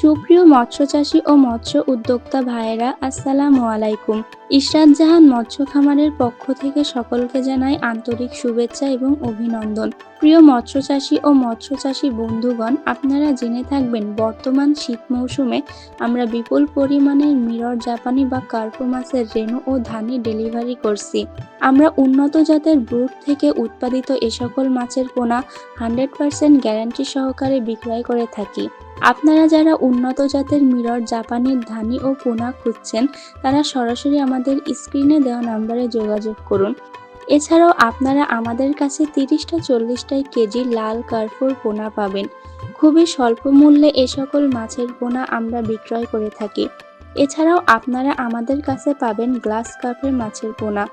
সুপ্রিয় মৎস্য চাষী ও মৎস্য উদ্যোক্তা ভাইয়েরা, আসসালামু আলাইকুম। ইশরাত জাহান মৎস্য খামারের পক্ষ থেকে সকলকে জানাই আন্তরিক শুভেচ্ছা এবং অভিনন্দন। প্রিয় মৎস্য চাষী ও মৎস্য চাষী বন্ধুগণ, আপনারা জেনে থাকবেন বর্তমান শীত মৌসুমে আমরা বিপুল পরিমাণের মিরর জাপানি বা কার্পো মাছের রেণু ও ধানি ডেলিভারি করছি। আমরা উন্নত জাতের ব্রুট থেকে উৎপাদিত এ সকল মাছের পোনা হান্ড্রেড পার্সেন্ট গ্যারান্টি সহকারে বিক্রয় করে থাকি। আপনারা যারা উন্নত জাতের মিরর জাপানের ধানি ও পোনা খুঁজছেন, তারা সরাসরি আমাদের স্ক্রিনে দেওয়া নাম্বারে যোগাযোগ করুন। এছাড়াও আপনারা আমাদের কাছে তিরিশটা চল্লিশটাই কেজি লাল কার্ফুর পোনা পাবেন। খুবই স্বল্প মূল্যে এ সকল মাছের পোনা আমরা বিক্রয় করে থাকি। এছাড়াও আপনারা আমাদের কাছে পাবেন গ্লাস কাপের মাছের পোনা।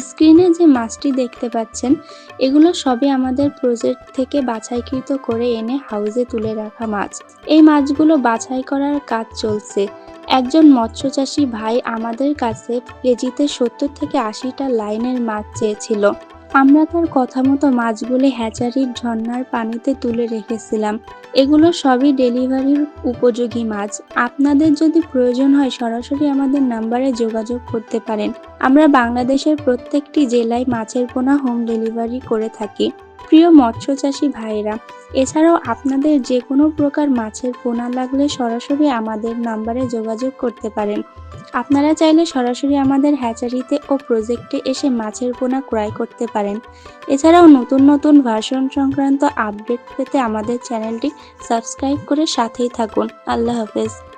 স্ক্রিনে যে মাছটি দেখতে পাচ্ছেন, এগুলো সবই আমাদের প্রজেক্ট থেকে বাছাইকৃত করে এনে হাউজে তুলে রাখা মাছ। এই মাছগুলো বাছাই করার কাজ চলছে। একজন মৎস্য চাষী ভাই আমাদের কাছে কেজিতে সত্তর থেকে আশিটা লাইনের মাছ চেয়েছিল। আমরা তার কথা মতো মাছগুলি হ্যাচারির ঝর্নার পানিতে তুলে রেখেছিলাম। এগুলো সবই ডেলিভারির উপযোগী মাছ। আপনাদের যদি প্রয়োজন হয় সরাসরি আমাদের নাম্বারে যোগাযোগ করতে পারেন। আমরা বাংলাদেশের প্রত্যেকটি জেলায় মাছের পোনা হোম ডেলিভারি করে থাকি। প্রিয় মৎস্য চাষী ভাইরা এছাড়াও আপনাদের যে কোনো প্রকার মাছের পোনা লাগলে সরাসরি আমাদের নাম্বারে যোগাযোগ করতে পারেন। আপনারা চাইলে সরাসরি আমাদের হ্যাচারিতে ও প্রজেক্টে এসে মাছের পোনা ক্রয় করতে পারেন। এছাড়াও নতুন নতুন ভার্সন সংক্রান্ত আপডেট পেতে আমাদের চ্যানেলটি সাবস্ক্রাইব করে সাথেই থাকুন। আল্লাহ হাফেজ।